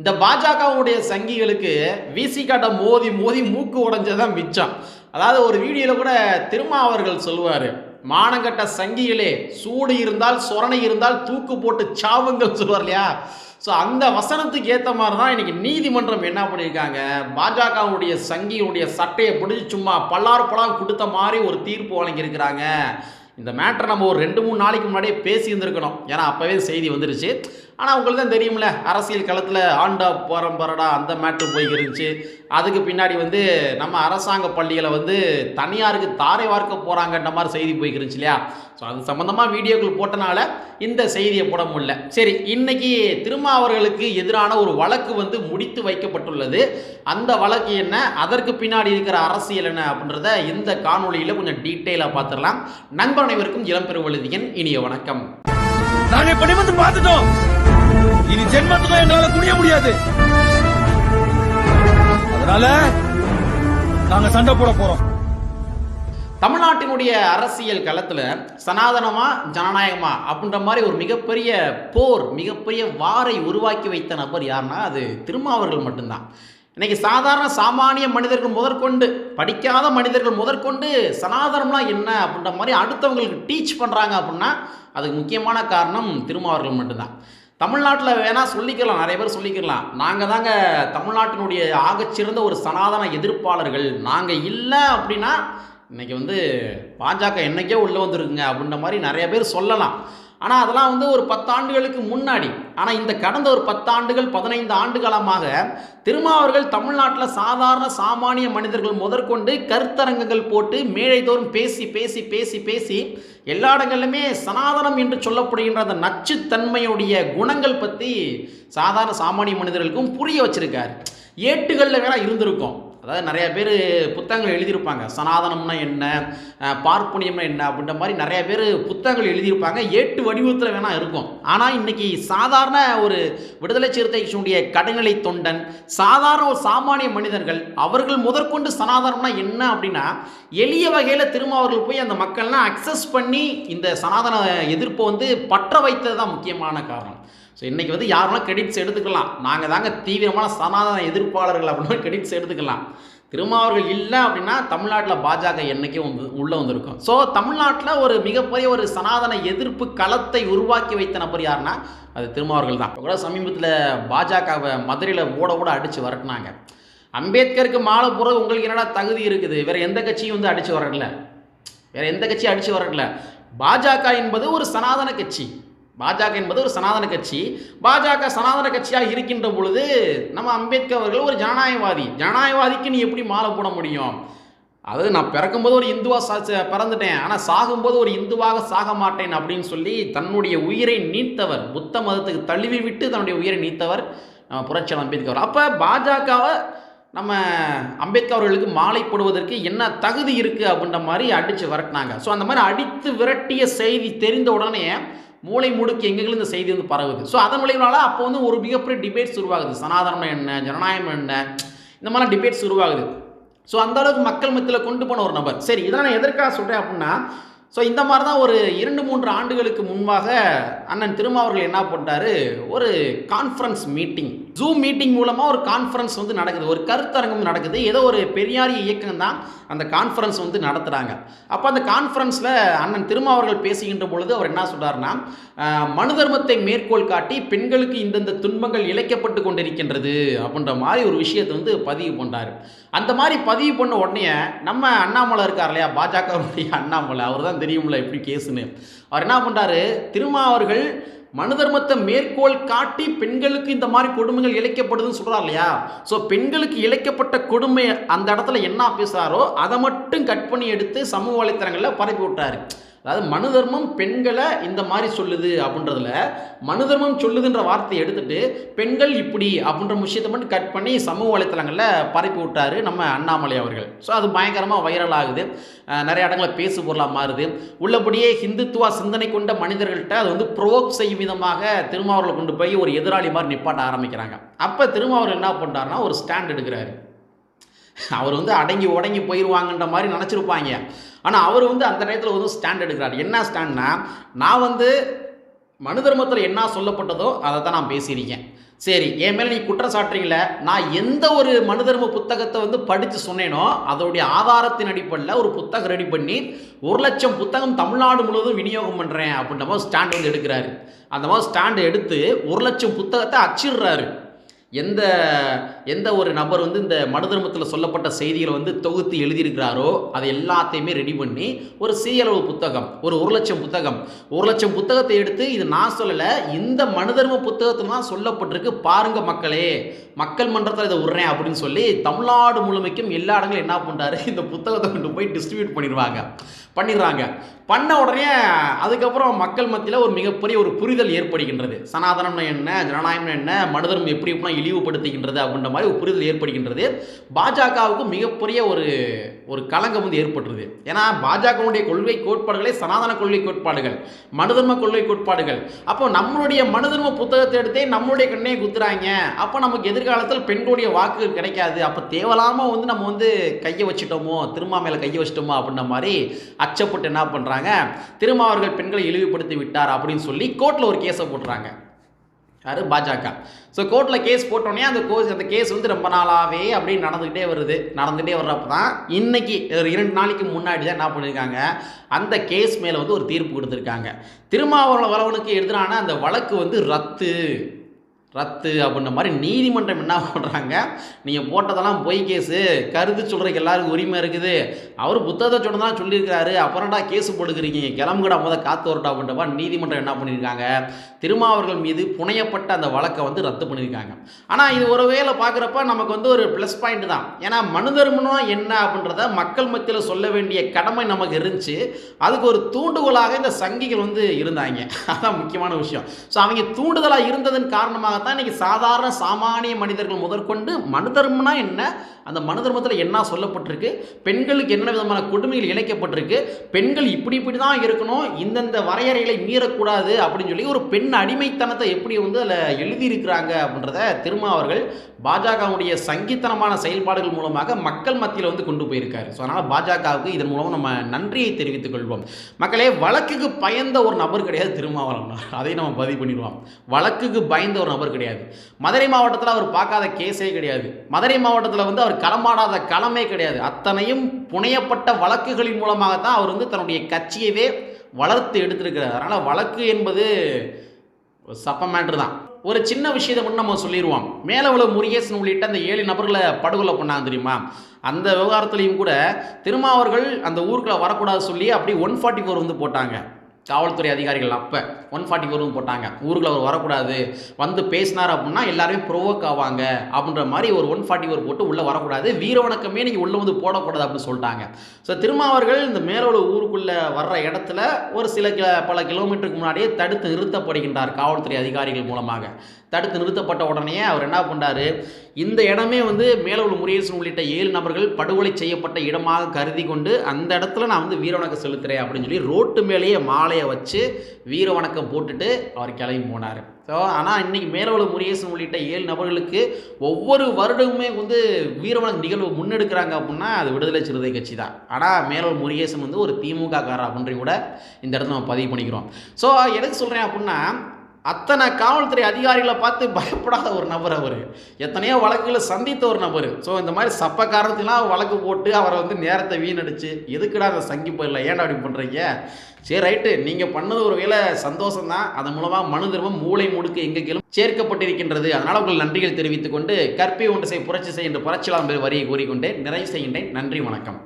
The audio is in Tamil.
இந்த பாஜகவுடைய சங்கிகளுக்கு விசி காட்ட மோதி மோதி மூக்கு உடைஞ்சதான் மிச்சம். அதாவது ஒரு வீடியோவில் கூட திருமா அவர்கள் சொல்லுவார் மானங்கட்ட சங்கிகளே சூடு இருந்தால் சொரணை இருந்தால் தூக்கு போட்டு சாவுங்கள் சொல்லுவார் இல்லையா? ஸோ அந்த வசனத்துக்கு ஏற்ற மாதிரி தான் இன்றைக்கி நீதிமன்றம் என்ன பண்ணியிருக்காங்க? பாஜகவுடைய சங்கியுடைய சட்டையை பிடிச்சி சும்மா பல்லார் பழம் கொடுத்த மாதிரி ஒரு தீர்ப்பு வழங்கியிருக்கிறாங்க. இந்த மேட்டரை நம்ம ஒரு ரெண்டு மூணு நாளைக்கு முன்னாடியே பேசியிருந்துருக்கணும். ஏன்னா அப்போவே செய்தி வந்துருச்சு. ஆனால் உங்களுக்கு தான் தெரியும்ல அரசியல் களத்தில் ஆண்டா பரம்பரடா அந்த மேட்ரு போய் இருந்துச்சு அதுக்கு பின்னாடி வந்து நம்ம அரசாங்க பள்ளிகளை வந்து தனியாருக்கு தாரை வார்க்க போகிறாங்கன்ற மாதிரி செய்தி போய்க்கிருந்துச்சு இல்லையா? ஸோ அது சம்மந்தமாக வீடியோக்கள் போட்டனால இந்த செய்தியை போட முடியல. சரி இன்னைக்கு திருமாவர்களுக்கு எதிரான ஒரு வழக்கு வந்து முடித்து வைக்கப்பட்டுள்ளது. அந்த வழக்கு என்ன? அதற்கு பின்னாடி இருக்கிற அரசியல் என்ன அப்படின்றத இந்த காணொளியில் கொஞ்சம் டீட்டெயிலாக பார்த்துடலாம் நண்பர் அனைவருக்கும் இளம்பெருவழுதியன் இனிய வணக்கம். நாங்க பார்த்துட்டோம். இனி ஜென்மத்துக்கும் எங்களால குடிய முடியாது. அதனால நாங்க சண்டை போட போறோம். தமிழ்நாட்டினுடைய அரசியல் களத்தில் சனாதனமா ஜனநாயகமா அப்படின்ற மாதிரி ஒரு மிகப்பெரிய போர் மிகப்பெரிய வாரை உருவாக்கி வைத்த நபர் யாருன்னா அது திருமாவர்கள் மட்டும்தான். இன்னைக்கு சாதாரண சாமானிய மனிதர்கள் முதற்கொண்டு படிக்காத மனிதர்கள் முதற்கொண்டு சனாதனம்னா என்ன அப்படின்ற மாதிரி அடுத்தவங்களுக்கு டீச் பண்ணுறாங்க அப்படின்னா அதுக்கு முக்கியமான காரணம் திருமாவர்கள் மட்டும்தான். தமிழ்நாட்டில் வேணால் சொல்லிக்கலாம் நிறைய பேர் சொல்லிக்கலாம். நாங்கள் தாங்க தமிழ்நாட்டினுடைய ஆகச்சிறந்த ஒரு சனாதன எதிர்ப்பாளர்கள். நாங்கள் இல்லை அப்படின்னா இன்றைக்கி வந்து பாஜக என்னைக்கே உள்ளே வந்துருக்குங்க அப்படின்ற மாதிரி நிறைய பேர் சொல்லலாம். ஆனால் அதெல்லாம் வந்து ஒரு பத்தாண்டுகளுக்கு முன்னாடி. ஆனால் இந்த கடந்த ஒரு பத்தாண்டுகள் பதினைந்து ஆண்டு காலமாக திருமாவர்கள் தமிழ்நாட்டில் சாதாரண சாமானிய மனிதர்கள் முதற்கொண்டு கருத்தரங்குகள் போட்டு மேழைதோறும் பேசி பேசி பேசி பேசி எல்லா இடங்களிலுமே சனாதனம் என்று சொல்லப்படுகின்ற அந்த நச்சுத்தன்மையுடைய குணங்கள் பற்றி சாதாரண சாமானிய மனிதர்களுக்கும் புரிய வச்சிருக்கார். ஏட்டுகளில் வேணால் இருந்திருக்கும். அதாவது நிறைய பேர் புத்தகங்கள் எழுதியிருப்பாங்க. சனாதனம்னா என்ன? அஹ், பார்ப்பனியம்னா என்ன? அப்படின்ற மாதிரி நிறைய பேர் புத்தகங்கள் எழுதியிருப்பாங்க. ஏட்டு வடிவத்தில் வேணால் இருக்கும். ஆனால் இன்னைக்கு சாதாரண ஒரு விடுதலை சிறுத்தை கட்சியினுடைய கடைநிலை தொண்டன் சாதாரண ஒரு சாமானிய மனிதர்கள் அவர்கள் முதற்கொண்டு சனாதனம்னா என்ன அப்படின்னா எளிய வகையில் திரும்ப அவர்கள் போய் அந்த மக்கள்லாம் அக்சஸ் பண்ணி இந்த சனாதன எதிர்ப்பை வந்து பற்ற வைத்தது தான் முக்கியமான காரணம். ஸோ இன்றைக்கி வந்து யாரெல்லாம் கிரெடிட்ஸ் எடுத்துக்கலாம். நாங்கள் தாங்க தீவிரமான சனாதன எதிர்ப்பாளர்கள் அப்படின்னு கிரெடிட்ஸ் எடுத்துக்கலாம். திருமாவர்கள் இல்லை அப்படின்னா தமிழ்நாட்டில் பாஜக என்றைக்கும் வந்து உள்ளே வந்திருக்கும். ஸோ தமிழ்நாட்டில் ஒரு மிகப்பெரிய ஒரு சனாதன எதிர்ப்பு களத்தை உருவாக்கி வைத்த நபர் யாருன்னா அது திருமாவர்கள் தான். கூட சமீபத்தில் பாஜகவை மதுரையில் ஓட ஓட அடித்து வரட்டினாங்க. அம்பேத்கருக்கு மாலை போகிறது உங்களுக்கு என்னடா தகுதி இருக்குது? வேறு எந்த கட்சியும் வந்து அடித்து வரல. வேறு எந்த கட்சியும் அடித்து வரல. பாஜக என்பது ஒரு சனாதன கட்சி. பாஜக என்பது ஒரு சனாதன கட்சி. பாஜக சனாதன கட்சியாக இருக்கின்ற பொழுது நம்ம அம்பேத்கர் அவர்கள் ஒரு ஜனநாயகவாதி. ஜனநாயகவாதிக்கு நீ எப்படி மாலை போட முடியும்? அதாவது நான் பிறக்கும்போது ஒரு இந்துவாக சா ச- பிறந்துட்டேன். ஆனால் சாகும்போது ஒரு இந்துவாக சாக மாட்டேன் அப்படின்னு சொல்லி தன்னுடைய உயிரை நீத்தவர் புத்த மதத்துக்கு தழுவி விட்டு தன்னுடைய உயிரை நீத்தவர் நம்ம புரட்சியாளர் அம்பேத்கர் அப்போ பாஜகவை நம்ம அம்பேத்கர் அவர்களுக்கு மாலை போடுவதற்கு என்ன தகுதி இருக்குது அப்படின்ற மாதிரி அடித்து விரட்டினாங்க. ஸோ அந்த மாதிரி அடித்து விரட்டிய செய்தி தெரிந்த உடனே மூளை முடுக்கு எங்கெங்கிலும் இந்த செய்தி வந்து பரவுது. ஸோ அதன் விளைவுனால அப்போ வந்து ஒரு மிகப்பெரிய டிபேட்ஸ் உருவாகுது. சனாதனம் என்ன ஜனநாயகம் என்ன இந்த மாதிரி டிபேட்ஸ் உருவாகுது. ஸோ அந்த அளவுக்கு மக்கள் மத்தியில் கொண்டு போன ஒரு நபர். சரி இதை நான் எதற்காக சொல்கிறேன் அப்படின்னா ஸோ இந்த மாதிரி தான் ஒரு இரண்டு மூன்று ஆண்டுகளுக்கு முன்பாக அண்ணன் திருமாவர்கள் என்ன பண்ணாரு ஒரு கான்ஃபரன்ஸ் மீட்டிங் ஜூம் மீட்டிங் மூலமாக ஒரு கான்ஃபரன்ஸ் வந்து நடக்குது. ஒரு கருத்தரங்கம் நடக்குது. ஏதோ ஒரு பெரியாரிய இயக்கம் தான் அந்த கான்ஃபரன்ஸ் வந்து நடத்துகிறாங்க அப்போ அந்த கான்ஃபரன்ஸில் அண்ணன் திருமாவர்கள் பேசுகின்ற பொழுது அவர் என்ன சொல்கிறார்னா மனு தர்மத்தை மேற்கோள் காட்டி பெண்களுக்கு இந்தந்த துன்பங்கள் இழைக்கப்பட்டு கொண்டிருக்கின்றது அப்படின்ற மாதிரி ஒரு விஷயத்தை வந்து பதிவு பண்ணார் அந்த மாதிரி பதிவு பண்ண உடனே நம்ம அண்ணாமலை இருக்கார் இல்லையா? பாஜகவுடைய அண்ணாமலை. அவர் தான் தெரியும்ல எப்படி கேஸுன்னு. அவர் என்ன பண்ணுறாரு திருமாவர்கள் மனு தர்மத்தை மேற்கோள் காட்டி பெண்களுக்கு இந்த மாதிரி கொடுமைகள் இழைக்கப்படுதுன்னு சொல்கிறார் இல்லையா? ஸோ பெண்களுக்கு இழைக்கப்பட்ட கொடுமை அந்த இடத்துல என்ன பேசுகிறாரோ அதை மட்டும் கட் பண்ணி எடுத்து சமூக வலைத்தளங்களில் பரப்பி விட்டாரு. அதாவது மனு தர்மம் பெண்களை இந்த மாதிரி சொல்லுது அப்படின்றதுல மனு தர்மம் சொல்லுதுன்ற வார்த்தையை எடுத்துட்டு பெண்கள் இப்படி அப்படின்ற விஷயத்தை மட்டும் கட் பண்ணி சமூக வலைத்தளங்களில் பரப்பி விட்டார் நம்ம அண்ணாமலை அவர்கள். ஸோ அது பயங்கரமாக வைரல் ஆகுது. நிறைய இடங்களில் பேசு பொருளாக மாறுது. உள்ளபடியே ஹிந்துத்துவ சிந்தனை கொண்ட மனிதர்கள்ட்ட அது வந்து ப்ரோக் செய்யும் விதமாக திருமாவர்களை கொண்டு போய் ஒரு எதிராளி மாதிரி நிப்பாட்ட ஆரம்பிக்கிறாங்க. அப்போ திருமாவர்கள் என்ன பண்ணுறாருன்னா ஒரு ஸ்டாண்ட் எடுக்கிறாரு. அவர் வந்து அடங்கி உடங்கி போயிடுவாங்கன்ற மாதிரி நினச்சிருப்பாங்க. ஆனால் அவர் வந்து அந்த நேரத்தில் வந்து ஸ்டாண்ட் எடுக்கிறார். என்ன ஸ்டாண்ட்னா நான் வந்து மனு தர்மத்தில் என்ன சொல்லப்பட்டதோ அதை தான் நான் பேசியிருக்கேன். சரி என் மேலே நீ குற்றம் சாட்டுறீங்கள நான் எந்த ஒரு மனு தர்ம புத்தகத்தை வந்து படித்து சொன்னேனோ அதோடைய ஆதாரத்தின் அடிப்படையில் ஒரு புத்தகம் ரெடி பண்ணி ஒரு லட்சம் புத்தகம் தமிழ்நாடு முழுவதும் விநியோகம் பண்ணுறேன் அப்படின்ற மாதிரி ஸ்டாண்ட் வந்து எடுக்கிறாரு. அந்த மாதிரி ஸ்டாண்டு எடுத்து ஒரு லட்சம் புத்தகத்தை அச்சிடுறாரு. எந்த எந்த ஒரு நபர் வந்து இந்த மனு தர்மத்தில் சொல்லப்பட்ட செய்திகளை வந்து தொகுத்து எழுதியிருக்கிறாரோ அதை எல்லாத்தையுமே ரெடி பண்ணி ஒரு சிறியளவு புத்தகம் ஒரு ஒரு லட்சம் புத்தகம் ஒரு லட்சம் புத்தகத்தை எடுத்து இது நான் சொல்லலை இந்த மனு தர்ம புத்தகத்தில் தான் சொல்லப்பட்டிருக்கு பாருங்க மக்களே. மக்கள் மன்றத்தில் இதை விட்றேன் அப்படின்னு சொல்லி தமிழ்நாடு முழுமைக்கும் எல்லா இடங்களும் என்ன பண்ணுறாரு இந்த புத்தகத்தை கொண்டு போய் டிஸ்ட்ரிபியூட் பண்ணிடுவாங்க. பண்ணிடுறாங்க. பண்ண உடனே அதுக்கப்புறம் மக்கள் மத்தியில் ஒரு மிகப்பெரிய ஒரு புரிதல் ஏற்படுகின்றது. சனாதனம்னா என்ன ஜனநாயகம்னா என்ன மனிதர்மம் எப்படி எப்படிலாம் இழிவுபடுத்துகின்றது அப்படின்ற மாதிரி ஒரு புரிதல் ஏற்படுகின்றது. பாஜகவுக்கு மிகப்பெரிய ஒரு ஒரு களங்கம் வந்து ஏற்பட்டுருது. ஏன்னா பாஜகவுடைய கொள்கை கோட்பாடுகளே சனாதன கொள்கை கோட்பாடுகள் மனுதர்ம கொள்கை கோட்பாடுகள். அப்போ நம்மளுடைய மனுதர்ம புத்தகத்தை எடுத்தே நம்மளுடைய கண்ணையை குத்துறாங்க. அப்போ நமக்கு எதிர்காலத்தில் பெண்களுடைய வாக்குகள் கிடைக்காது. அப்போ தேவலாமல் வந்து நம்ம வந்து கையை வச்சுட்டோமோ திருமா மேலே கையை வச்சிட்டோமோ அப்படின்ற மாதிரி அச்சப்பட்டு என்ன பண்ணுறாங்க திருமாவர்கள் பெண்களை இழிவுபடுத்தி விட்டார் அப்படின்னு சொல்லி கோர்ட்டில் ஒரு கேஸை போட்டுறாங்க. யார்? பாஜக. ஸோ கோர்ட்டில் கேஸ் போட்டோன்னே அந்த கோஸ் அந்த கேஸ் வந்து ரொம்ப நாளாகவே அப்படியே நடந்துக்கிட்டே வருது. நடந்துகிட்டே வர்றப்ப தான் இன்றைக்கி ஒரு இரண்டு நாளைக்கு முன்னாடி தான் என்ன பண்ணியிருக்காங்க அந்த கேஸ் மேலே வந்து ஒரு தீர்ப்பு கொடுத்துருக்காங்க. திருமாவளவனுக்கு எதிரான அந்த வழக்கு வந்து ரத்து. ரத்து அப்படின்ற மாதிரி நீதிமன்றம் என்ன பண்ணுறாங்க நீங்கள் போட்டதெல்லாம் பொய் கேஸு. கருத்து சொல்கிறதுக்கு எல்லாருக்கும் உரிமை இருக்குது. அவர் புத்தகத்தை சொன்னதான் சொல்லியிருக்காரு அப்புறம்டா கேஸ் போட்டுக்கிறீங்க? கிளம்புடா முத காத்து வரட்டா அப்படின்ற மாதிரி நீதிமன்றம் என்ன பண்ணியிருக்காங்க? திருமாவர்கள் மீது புனையப்பட்ட அந்த வழக்கை வந்து ரத்து பண்ணியிருக்காங்க. ஆனால் இது ஒரு வேளை பார்க்குறப்ப நமக்கு வந்து ஒரு ப்ளஸ் பாயிண்ட் தான். ஏன்னா மனு தர்மம்னா என்ன அப்படின்றத மக்கள் மத்தியில் சொல்ல வேண்டிய கடமை நமக்கு இருந்துச்சு. அதுக்கு ஒரு தூண்டுகோலாக இந்த சங்கிகள் வந்து இருந்தாங்க. அதான் முக்கியமான விஷயம். ஸோ அவங்க தூண்டுதலாக இருந்ததன் காரணமாக தான் இன்றைக்கி சாதாரண சாமானிய மனிதர்கள் முதற்கொண்டு மனு தர்மம்னா என்ன? அந்த மனு தர்மத்தில் என்ன சொல்லப்பட்டிருக்கு? பெண்களுக்கு என்ன விதமான கொடுமைகள் இழைக்கப்பட்டிருக்கு? பெண்கள் இப்படி இப்படி தான் இருக்கணும் இந்தந்த வரையறைகளை மீறக்கூடாது அப்படின்னு சொல்லி ஒரு பெண் அடிமைத்தனத்தை எப்படி வந்து அதில் எழுதியிருக்கிறாங்க அப்படின்றத திருமா அவர்கள் பாஜகவுடைய சங்கீத்தனமான செயல்பாடுகள் மூலமாக மக்கள் மத்தியில் வந்து கொண்டு போயிருக்காரு. ஸோ அதனால் பாஜகவுக்கு இதன் மூலம் நம்ம நன்றியை தெரிவித்துக் கொள்வோம். மக்களே வழக்குக்கு பயந்த ஒரு நபர் கிடையாது திருமாவளவன். அதை நம்ம பதிவு பண்ணிடுவோம். வழக்குக்கு பயந்த ஒரு நபர் கிடையாது. மதுரை மாவட்டத்தில் அவர் பார்க்காத கேஸே கிடையாது. மதுரை மாவட்டத்தில் வந்து அவர் களமாடாத களமே கிடையாது. அத்தனையும் புனையப்பட்ட வழக்குகளின் மூலமாக தான் அவர் வந்து தன்னுடைய கட்சியவே வளர்த்து எடுத்திருக்கிறார். அதனால் வழக்கு என்பது ஒரு சப்ப மேட்ரு தான். ஒரு சின்ன விஷயத்தை மட்டும் நம்ம சொல்லிடுவோம். மேலவள முருகேசன் உள்ளிட்ட அந்த ஏழு நபர்களை படுகொலை பண்ணாங்க தெரியுமா? அந்த விவகாரத்துலையும் கூட திருமாவர்கள் அந்த ஊருக்குள்ள வரக்கூடாது சொல்லி அப்படி ஒன் ஃபார்ட்டி ஃபோர் வந்து போட்டாங்க. காவல்துறை அதிகாரிகள் அப்போ ஒன் ஃபார்ட்டி ஃபோரும் போட்டாங்க. ஊருக்குள்ள அவர் வரக்கூடாது. வந்து பேசினார் அப்படின்னா எல்லாருமே ப்ரொவோக் ஆவாங்க அப்படின்ற மாதிரி ஒரு ஒன் ஃபார்ட்டி ஃபோர் போட்டு உள்ளே வரக்கூடாது. வீரவணக்கமே நீங்கள் உள்ளே வந்து போடக்கூடாது அப்படின்னு சொல்லிட்டாங்க. ஸோ திருமாவர்கள் இந்த மேலோட ஊருக்குள்ளே வர்ற இடத்துல ஒரு சில பல கிலோமீட்டருக்கு முன்னாடியே தடுத்து நிறுத்தப்படுகின்றார் காவல்துறை அதிகாரிகள் மூலமாக. தடுத்து நிறுத்தப்பட்ட உடனே அவர் என்ன பண்ணார் இந்த இடமே வந்து மேலூர் முருகேசன் உள்ளிட்ட ஏழு நபர்கள் படுகொலை செய்யப்பட்ட இடமாக கருதி கொண்டு அந்த இடத்துல நான் வந்து வீரவணக்கம் செலுத்துகிறேன் அப்படின்னு சொல்லி ரோட்டு மேலேயே மாலை மாலையை வச்சு வீரவணக்கம் போட்டுட்டு அவர் கிளம்பி போனார். ஸோ ஆனால் இன்னைக்கு மேலவள முருகேசன் உள்ளிட்ட ஏழு நபர்களுக்கு ஒவ்வொரு வருடமுமே வந்து வீரவணக்க நிகழ்வு முன்னெடுக்கிறாங்க அப்படின்னா அது விடுதலை சிறுத்தை கட்சி தான். ஆனால் மேலவுள்ள முருகேசன் வந்து ஒரு திமுக காரர் அப்படின்றையும் கூட இந்த இடத்துல நம்ம பதிவு பண்ணிக்கிறோம். ஸோ எதுக்கு சொல்கிறேன் அப்படின்னா அத்தனை காவல்துறை அதிகாரிகளை பார்த்து பயப்படாத ஒரு நபர் அவர். எத்தனையோ வழக்குகளை சந்தித்த ஒரு நபர். ஸோ இந்த மாதிரி சப்ப காரணத்துலாம் வழக்கு போட்டு அவரை வந்து நேரத்தை வீணடிச்சு எதுக்குடா அந்த சங்கி போயிடல ஏன்டா அப்படி பண்ணுறீங்க சரி ரைட்டு. நீங்கள் பண்ணது ஒரு வேலை சந்தோஷம் தான் அதன் மூலமாக மனு திரும்பம் மூளை முடுக்கு எங்கெங்கிலும் சேர்க்கப்பட்டிருக்கின்றது. அதனால் உங்கள் நன்றிகள் தெரிவித்துக்கொண்டு கற்பி ஒன்று செய் புரட்சி செய் என்று புரட்சிலாம் வரியை கூறிக்கொண்டே நிறைவு செய்கின்றேன். நன்றி வணக்கம்.